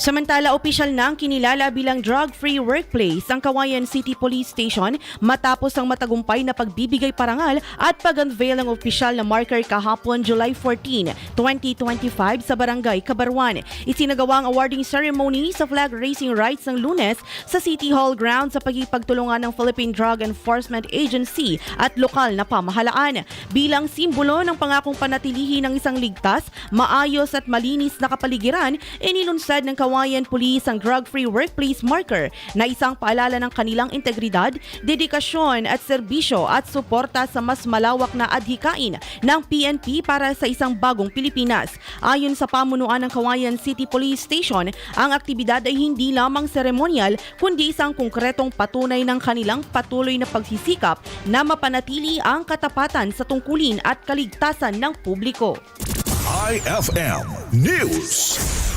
Samantala, opisyal na ang kinilala bilang drug-free workplace ang Kawayan City Police Station matapos ang matagumpay na pagbibigay parangal at pag-unveil ng opisyal na marker kahapon July 14, 2025 sa Barangay Kabarwan. Isinagawa ang awarding ceremony sa flag raising rights ng lunes sa City Hall grounds sa pagkipagtulungan ng Philippine Drug Enforcement Agency at lokal na pamahalaan. Bilang simbolo ng pangakong panatilihi ng isang ligtas, maayos at malinis na kapaligiran, inilunsad ng Kawayan Police ang drug-free workplace marker na isang paalala ng kanilang integridad, dedikasyon at serbisyo at suporta sa mas malawak na adhikain ng PNP para sa isang bagong Pilipinas. Ayon sa pamunuan ng Kawayan City Police Station, ang aktibidad ay hindi lamang seremonyal kundi isang konkretong patunay ng kanilang patuloy na pagsisikap na mapanatili ang katapatan sa tungkulin at kaligtasan ng publiko. IFM News.